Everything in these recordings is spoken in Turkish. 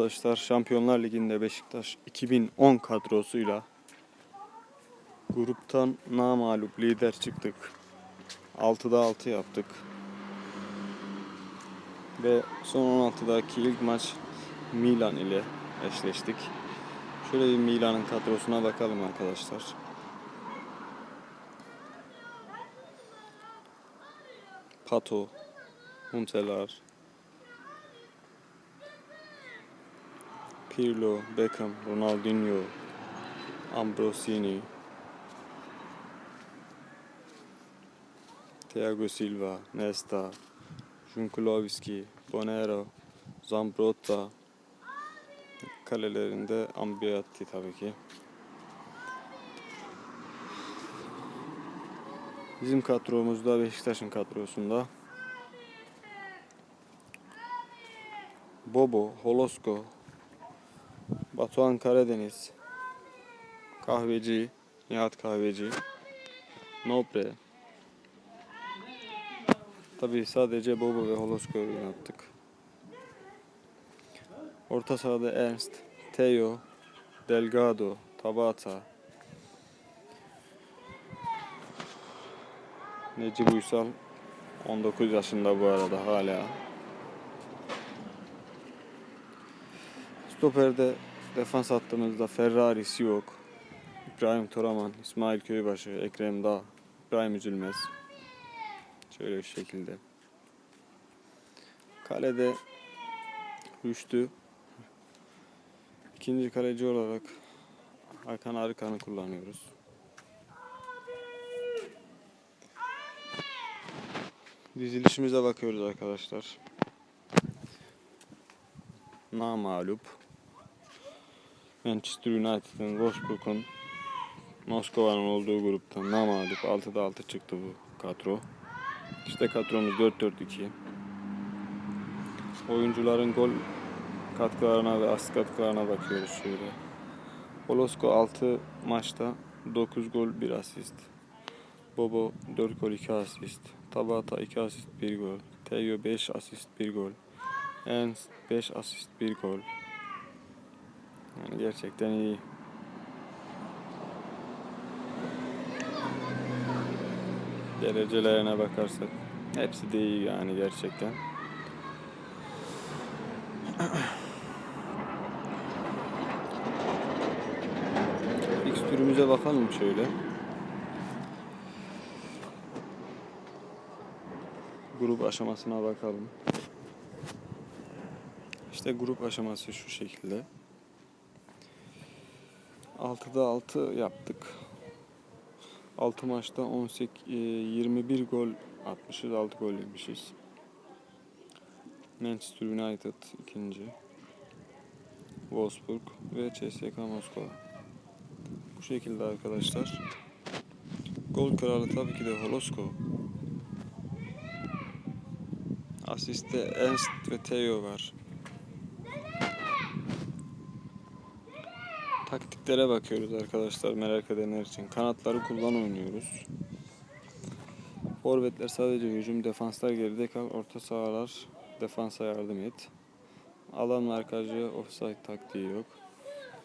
Arkadaşlar Şampiyonlar Ligi'nde Beşiktaş 2010 kadrosuyla gruptan namalup lider çıktık. 6'da 6 yaptık. Ve son 16'daki ilk maç Milan ile eşleştik. Şöyle bir Milan'ın kadrosuna bakalım arkadaşlar. Pato, Huntelar, Pirlo, Beckham, Ronaldinho, Ambrosini, Thiago Silva, Nesta, Junkulovski, Bonero, Zambrotta, kalelerinde Ambiati tabii ki. Bizim kadromuzda Beşiktaş'ın kadrosunda Bobo, Holosko, Batuhan Karadeniz, Kahveci, Nihat Kahveci, Nobre. Tabii sadece Bobo ve Holosko'yu oynattık. Orta sahada Ernst, Teo, Delgado, Tabata, Necip Uysal 19 yaşında bu arada hala. Stoper'de defans hattımızda Ferrari'si yok. İbrahim Toraman, İsmail Köybaşı, Ekrem Dağ, İbrahim Üzülmez. Şöyle bir şekilde. Kalede Rüştü. İkinci kaleci olarak Hakan Arıkan'ı kullanıyoruz. Dizilişimize bakıyoruz arkadaşlar. Namalup. Manchester United'ın, Wolfsburg'un, Moskova'nın olduğu gruptan namalup 6'da 6 çıktı bu kadro. İşte kadromuz 4-4-2. Oyuncuların gol katkılarına ve asist katkılarına bakıyoruz şöyle. Holosko 6 maçta 9 gol 1 asist. Bobo 4 gol 2 asist. Tabata 2 asist 1 gol. Teo 5 asist 1 gol. Ernst 5 asist 1 gol. Yani gerçekten iyi. Derecelerine bakarsak hepsi de iyi yani gerçekten. Fikstürümüze bakalım şöyle. Grup aşamasına bakalım. İşte grup aşaması şu şekilde. 6'da 6 yaptık. 6 maçta 18 e, 21 gol atmışız, 6 gol yemişiz. Manchester United ikinci. Wolfsburg ve CSKA Moskova. Bu şekilde arkadaşlar. Gol kralı tabii ki de Holosko. Asiste Ernst ve Theo var. Taktiklere bakıyoruz arkadaşlar merak edenler için. Kanatları kullan oynuyoruz. Forvetler sadece hücum, defanslar geride kal, orta sahalar defansa yardım et. Alan markajı, offside taktiği yok.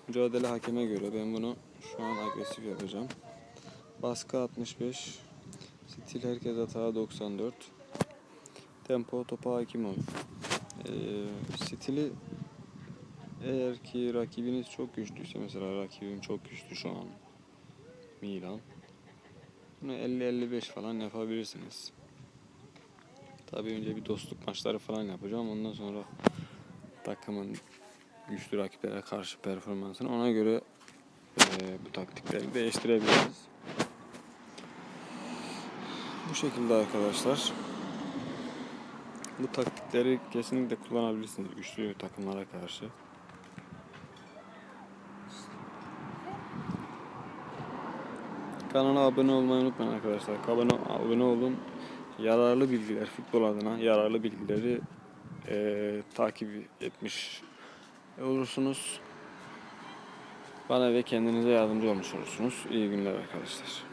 Mücadele hakeme göre ben bunu şu an agresif yapacağım. Baskı 65, stil herkes hata 94. Tempo topa hakim ol. Ee, stili eğer ki rakibiniz çok güçlüyse mesela rakibim çok güçlü şu an Milan. Bunu 50-55 falan yapabilirsiniz. Tabii önce bir dostluk maçları falan yapacağım. Ondan sonra takımın güçlü rakiplere karşı performansını ona göre eee, bu taktikleri değiştirebiliriz. Bu şekilde arkadaşlar. Bu taktikleri kesinlikle kullanabilirsiniz güçlü takımlara karşı. Kanala abone olmayı unutmayın arkadaşlar. Abone, abone olun. Yararlı bilgiler, futbol adına yararlı bilgileri eee, takip etmiş olursunuz. Bana ve kendinize yardımcı olmuş olursunuz. İyi günler arkadaşlar.